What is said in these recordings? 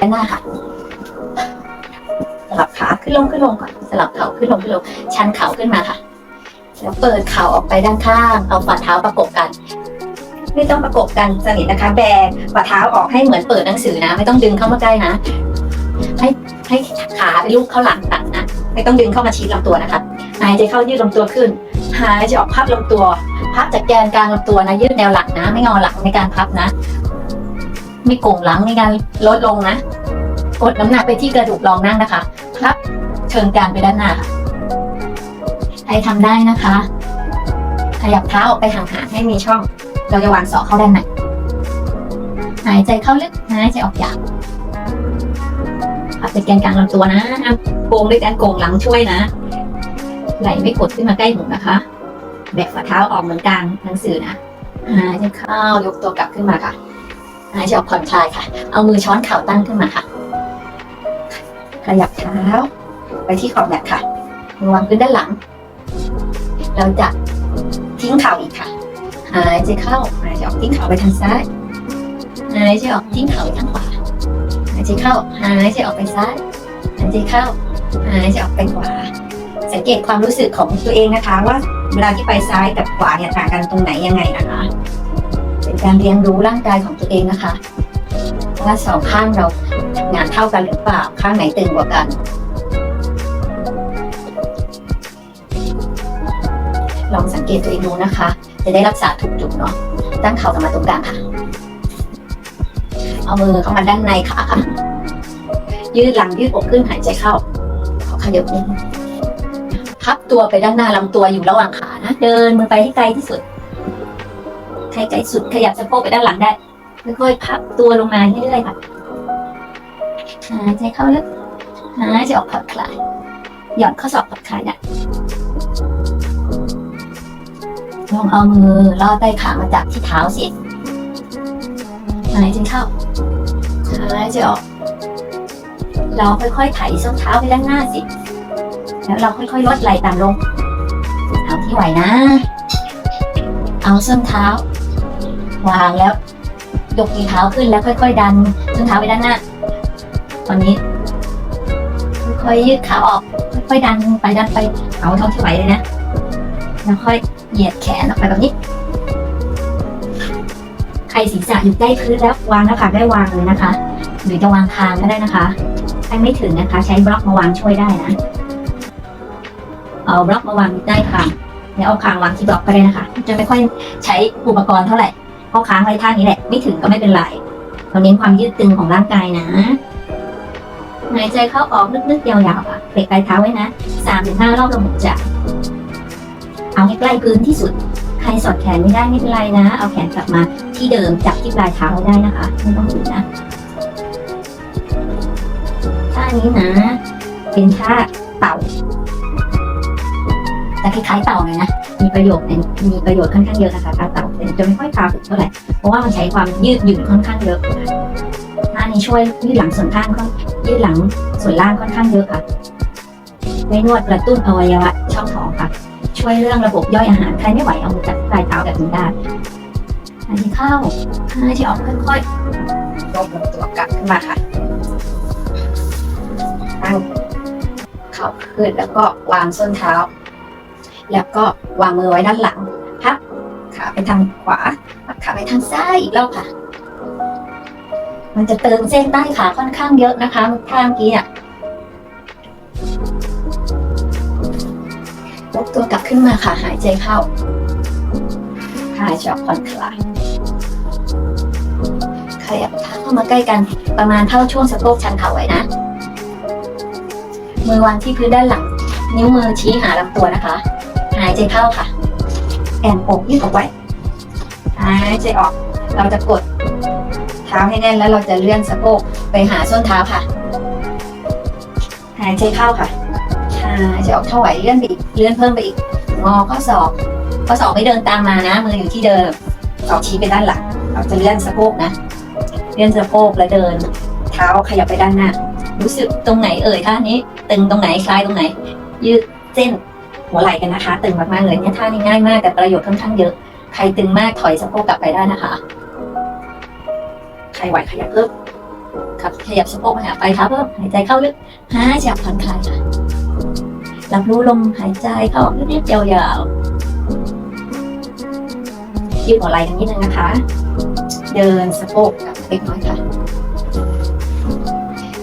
ด้านหน้าค่ะสลับขาขึ้นลงขึ้นลงก่อนสลับเข่าขึ้นลงขึ้นลงชันเข่าขึ้นมาค่ะ แล้วเปิดเข่าออกไปด้านข้าง เอาฝ่าเท้าประกบกัน ไม่ต้องประกบกันสนิทนะคะ แบกฝ่าเท้าออกให้เหมือนเปิดหนังสือนะ ไม่ต้องดึงเข้ามาใกล้นะ ให้ให้ขาไปลูกเข้าหลังตัดนะ ไม่ต้องดึงเข้ามาชิดลำตัวนะคะหายใจเข้ายืดลำตัวขึ้น หายใจออกพับลำตัว พับจากแกนกลางลำตัวนะยืดแนวหลังนะ ไม่งอหลังในการพับนะ ไม่โก่งหลังในการลดลงนะ กดน้ำหนักไปที่กระดูกรองนั่งนะคะพับเชิงกรานไปด้านหน้าใครทำได้นะคะ ขยับเท้าออกไปห่างๆให้มีช่อง เราจะวางศอกเข้าด้านในหายใจเข้าลึกหายใจออกยาวพับจากแกนกลางลำตัวนะโกงด้วยการโกงหลังช่วยนะ ไหลไม่กดขึ้นมาใกล้หูนะคะ แบกฝ่าเท้าออกเหมือนกลางหนังสือนะหายใจเข้ายกตัวกลับขึ้นมาค่ะ หายใจออกผ่อนคลายค่ะ เอามือช้อนเข่าตั้งขึ้นมาค่ะ ขยับเท้า ไปที่ขอบแมทค่ะมือวางพื้นด้านหลัง เราจะทิ้งเข่าอีกค่ะ หายใจเข้า หายใจออกทิ้งเข่าไปทางซ้าย หายใจออกทิ้งเข่าไปทางขวา หายใจเข้า หายใจออกไปซ้าย หายใจเข้า หายใจออกไปขวา สังเกตความรู้สึกของตัวเองนะคะ ว่าเวลาที่ไปซ้ายกับขวาเนี่ยต่างกันตรงไหนยังไงนะคะ การเรียนรู้ร่างกายของตัวเองนะคะ ว่าสองข้างเรางานเท่ากันหรือเปล่าข้างไหนตึงกว่ากัน ลองสังเกตตัวเองดูนะคะ จะได้รักษาถูกจุดเนาะตั้งเข่ากลับมาตรงกลางค่ะ เอามือเข้ามาด้านในขาค่ะ ยืดหลังยืดอกขึ้นหายใจเข้าขอขยับนิดนึงพับตัวไปด้านหน้าลำตัวอยู่ระหว่างขานะ เดินมือไปให้ไกลที่สุด ให้ไกลสุดขยับสะโพกไปด้านหลังได้ค่อยๆพับตัวลงมาเรื่อยๆค่ะหายใจเข้าลึกหายใจออกผ่อนคลายหย่อนข้อศอกผ่อนคลายนะลองเอามือลอดใต้ขามาจับที่เท้าสิหายใจเข้าหายใจออกเราค่อยๆไถส้นเท้าไปด้านหน้าสิ แล้วเราค่อยๆลดไหล่ต่ำลง เอาที่ไหวนะ เอาส้นเท้า วางแล้ว ยกกีเท้าขึ้นแล้วค่อย ๆ ดันส้นเท้าไปด้านหน้า ตอนนี้ ค่อยๆยืดขาออก ค่อยๆดันไปดันไปเอาเท่าที่ไหวเลยนะแล้วค่อยเหยียดแขนออกไปแบบนี้ ใครศีรษะอยู่ใกล้พื้นแล้ววางน้าผากได้วางเลยนะคะ หรือจะวางคางก็ได้นะคะใครไม่ถึงนะคะ ใช้บล็อกมาวางช่วยได้นะ เอาบล็อกมาวางใต้คางแล้วเอาคางวางที่บล็อกก็ได้นะคะ จะไม่ค่อยใช้อุปกรณ์เท่าไหร่ เพราะค้างไว้ท่านี้แหละ ไม่ถึงก็ไม่เป็นไรเราเน้นความยืดตึงของร่างกายนะหายใจเข้าออกลึกๆยาวๆค่ะเปลกปลายเท้าไว้นะสามถึงห้ารอบลมหายใจเอาให้ใกล้พื้นที่สุด ใครสอดแขนไม่ได้ไม่เป็นไรนะ เอาแขนกลับมาที่เดิมจับที่ปลายเท้าได้นะคะไม่ต้องหยุดนะท่านี้นะ เป็นท่าเต่า จะคล้ายๆเต่าหน่อยนะ มีประโยชน์มีประโยชน์ค่อนข้างเยอะนะคะท่าเต่าแต่จะไม่ค่อยพาฝึกเท่าไหร่ เพราะว่ามันใช้ความยืดหยุ่นค่อนข้างเยอะท่านี้ช่วยยืดหลังส่วนข้างค่อนยืดหลังส่วนล่างค่อนข้างเยอะค่ะไว้นวดกระตุ้นอวัยวะช่องท้องค่ะ ช่วยเรื่องระบบย่อยอาหารใครไม่ไหวเอามือจับปลายเท้าแบบนี้ได้หายใจเข้าหายใจออกค่อยๆยกลำตัวกลับขึ้นมาค่ะตั้งเข่าขึ้นแล้วก็วางส้นเท้า แล้วก็วางมือไว้ด้านหลัง พับขาไปทางขวา พับขาไปทางซ้ายอีกรอบค่ะ มันจะเติมเส้นใต้ขาค่อนข้างเยอะนะคะท่าเมื่อกี้อะยกตัวกลับขึ้นมาค่ะ หายใจเข้า หายใจออกผ่อนคลายขยับเท้าเข้ามาใกล้กัน ประมาณเท่าช่วงสะโพกชันเข่าไว้นะ มือวางที่พื้นด้านหลัง นิ้วมือชี้หาลำตัวนะคะหาย ใจเข้าค่ะ แอนอกยืดออกไว้หายใจออก เราจะกดเท้าให้แน่นแล้วเราจะเลื่อนสะโพกไปหาส้นเท้าค่ะ หายใจเข้าค่ะหายใจออกเท่าไหวเลื่อนไปอีกเลื่อนเพิ่มไปอีก งอข้อศอกข้อศอกไม่เดินตามมานะ มืออยู่ที่เดิมศอกชี้ไปด้านหลัง เราจะเลื่อนสะโพกนะ เลื่อนสะโพกแล้วเดิน เท้าขยับไปด้านหน้า รู้สึกตรงไหนเอ่ยท่านี้ ตึงตรงไหนคลายตรงไหน ยืดเส้น หัวไหล่กันนะคะ ตึงมากๆเลยเนี่ยท่านี้ง่ายมากแต่ประโยชน์ค่อนข้างเยอะ ใครตึงมากถอยสะโพกกลับไปได้นะคะ ใครไหวขยับเพิ่มครับขยับสะโพกมาหาปลายเท้าเพิ่มหายใจเข้าลึกหายใจผ่อนคลายค่ะรับรู้ลมหายใจเข้าออกลึกๆยาวๆยืดหัวไหล่กันนิดนึงนะคะ เดินสะโพกกลับเล็กน้อยค่ะ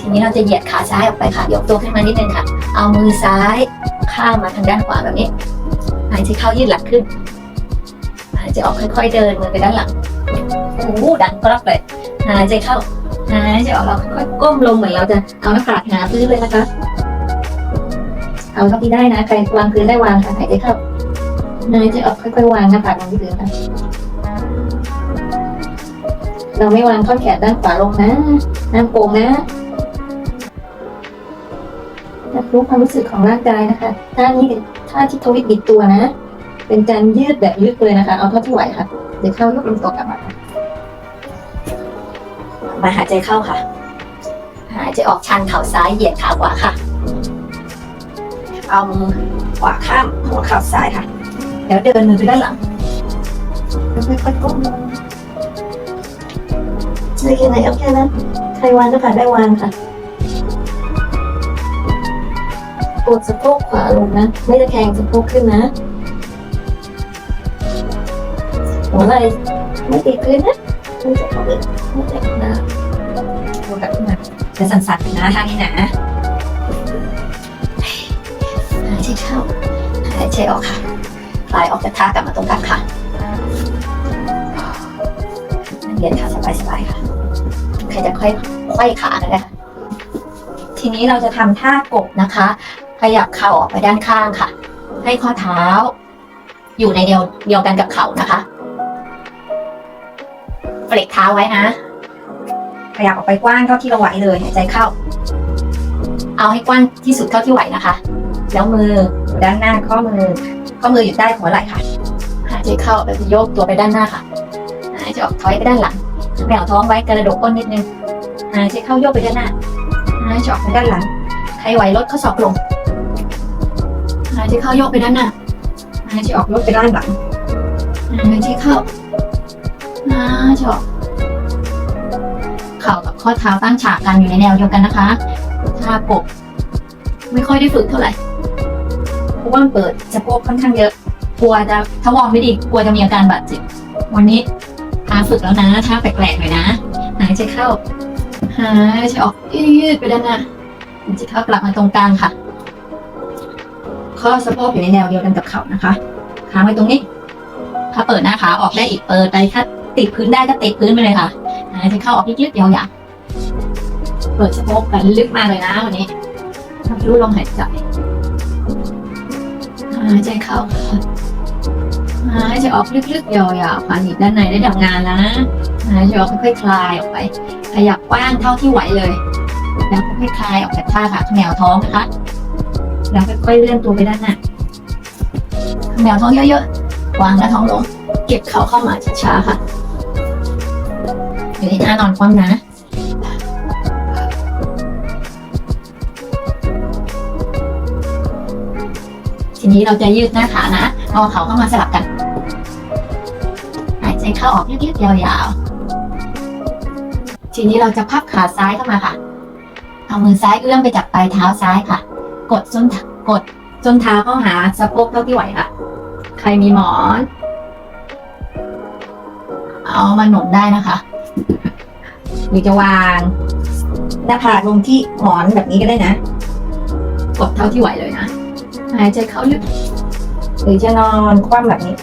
ทีนี้เราจะเหยียดขาซ้ายออกไปค่ะ ยกตัวขึ้นมานิดนึงค่ะ เอามือซ้าย ข้ามมาทางด้านขวาแบบนี้ หายใจเข้ายืดหลังขึ้น หายใจออกค่อย ๆ เดินมือไปด้านหลังโอ้โหดังกรอบเลย หายใจเข้า หายใจออกเราค่อยๆก้มลงเหมือนเราจะเอาหน้าผากหาพื้นเลยนะคะ เอาเท่าที่ได้นะ ใครวางพื้นได้วางค่ะหายใจเข้า หายใจออกค่อยๆวางหน้าผากลงที่พื้นค่ะเราไม่วางข้อแขนด้านขวาลงนะน้ำโป่งนะ รับรู้ความรู้สึกของร่างกายนะคะ ท่านี้เป็นท่าที่ทวิตบิดตัวนะ เป็นการยืดแบบลึกเลยนะคะ เอาเท่าที่ไหวค่ะ เดี๋ยวเข้ายกลำตัวกลับมาค่ะมาหายใจเข้าค่ะ หายใจออกชันเข่าซ้ายเหยียดขาขวาค่ะ เอามือขวาข้ามหัวเข่าซ้ายค่ะ เดี๋ยวเดินมือไปด้านหลังแล้วค่อยๆก้มลงได้แค่ไหนเอาแค่นั้น ใครวางก็ผ่านได้วางค่ะ กดสะโพกขวาลงนะ ไม่ตะแคงสะโพกขึ้นนะหัวไหล่ไม่ติดพื้นนะไม่จะเข้าไปไม่จะเข้นะตัวกลับขึ้นมาจะสั่นๆนะท่านี้นะหายใจเข้าหายใจออกค่ะคลายออกจากท่ากลับมาตรงกลางค่ะเหยียดขาสบายๆค่ะใครจะค่อยไขว้ขาก็ได้ค่ะทีนี้เราจะทำท่ากบนะคะ ขยับเข่าออกไปด้านข้างค่ะ ให้ข้อเท้า อยู่ในเดียวเดียวกันกับเข่านะคะเฟลกเท้าไว้นะ ขยับออกไปกว้างเท่าที่เราไหวเลยหายใจเข้า เอาให้กว้างที่สุดเท่าที่ไหวนะคะ แล้วมืออยู่ด้านหน้าข้อมือ ข้อมืออยู่ใต้หัวไหล่ค่ะหายใจเข้าแล้วจะโยกตัวไปด้านหน้าค่ะหายใจออกถอยไปด้านหลังแผ่วท้องไว้กระดกก้นนิดนึงหายใจเข้าโยกไปด้านหน้าหายใจออกไปด้านหลังใครไหวลดข้อศอกลง หายใจเข้ายกไปด้านหน้าหายใจออกยกไปด้านหลังหายใจเข้าหายใจออกเข่ากับข้อเท้าตั้งฉากกันอยู่ในแนวเดียวกันนะคะท่ากบไม่ค่อยได้ฝึกเท่าไหร่เพราะว่ามันเปิดสะโพกค่อนข้างเยอะกลัวจะถ้าวอร์มไม่ดีกลัวจะมีอาการบาดเจ็บวันนี้พาฝึกแล้วนะท่าแปลกๆหน่อยนะหายใจเข้าหายใจออกยืดไปด้านหน้าหายใจเข้ากลับมาตรงกลางค่ะ ข้อสะโพกอยู่ในแนวเดียวกันกับเข่านะคะค้างไว้ตรงนี้ ถ้าเปิดหน้าขาออกได้อีกเปิดไปถ้าติดพื้นได้ก็ติดพื้นไปเลยค่ะหายใจเข้าออกลึกๆยาวๆเปิดสะโพกกันลึกมากเลยนะวันนี้รับรู้ลมหายใจหายใจเข้าหายใจออกลึกๆยาวๆค่ะหนีบด้านในได้ทำงานแล้วนะหายใจออกค่อยๆคลายออกไปขยับกว้างเท่าที่ไหวเลย แล้วค่อยๆคลายออกจากท่าค่ะแนวท้องนะคะ แล้วค่อยๆเลื่อนตัวไปด้านหน้าแนวท้องเยอะๆ วางหน้าท้องลง เก็บเข่าเข้ามาช้าๆค่ะ อยู่ในท่านอนคว่ำนะ ทีนี้เราจะยืดหน้าขานะ เอาเข่าเข้ามาสลับกัน หายใจเข้าออกยืดๆยาวๆ ทีนี้เราจะพับขาซ้ายเข้ามาค่ะ เอามือซ้ายเอื้อมไปจับปลายเท้าซ้ายค่ะ กดส้นกดส้นเท้าเข้าหาสะโพกเท่าที่ไหวค่ะ ใครมีหมอน เอามาหนุนได้นะคะหรือจะวางหน้าผากลงที่หมอนแบบนี้ก็ได้นะ กดเท่าที่ไหวเลยนะหายใจเข้าลึกหรือจะนอนคว่ำแบบนี้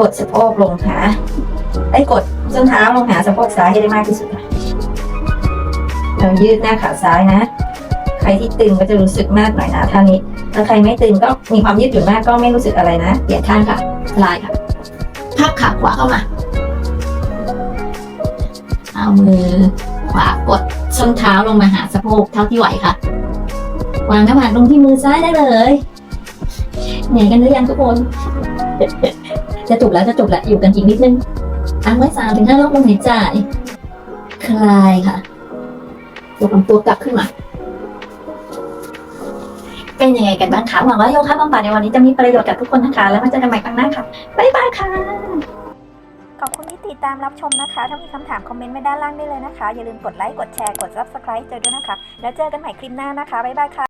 กดสะโพกลงหาไอ้กดส้นเท้าลงหาสะโพกซ้ายให้ได้มากที่สุดค่ะเรายืดหน้าขาซ้ายนะ รที่ตึงก็จะรู้สึกมากหน่อยนะท่านี้ถ้าใครไม่ตึงก็มีความยืดหยุ่นมากก็ไม่รู้สึกอะไรนะเปลี่ยนข้าค่ะลายค่ะพับขาขวาเข้ามาเอามือขวากดส้นเท้าลงมาหาสะโพกเท่าที่ไหวค่ะ วางน้าผากลงที่มือซ้ายได้เลยเหนื่อยกันหรือยังทุกคน จะจบแล้วจะจบแล้วอยู่กันอีกนิดนึงตั้งไว้สามถึงห้ารอบลมหายใจคลายค่ะยกลำตัวกลับขึ้นมา เป็นยังไงกันบ้างคะหวังว่าโยคะบำบัดในวันนี้จะมีประโยชน์กับทุกคนนะคะ แล้วมาเจอกันใหม่ครั้งหน้าค่ะบ๊ายบายค่ะขอบคุณที่ติดตามตามรับชมนะคะ ถ้ามีคำถามคอมเมนต์ไว้ด้านล่างได้เลยนะคะ อย่าลืมกดไลค์ กดแชร์ กด subscribe เจอด้วยนะคะ แล้วเจอกันใหม่คลิปหน้านะคะ บ๊ายบายค่ะ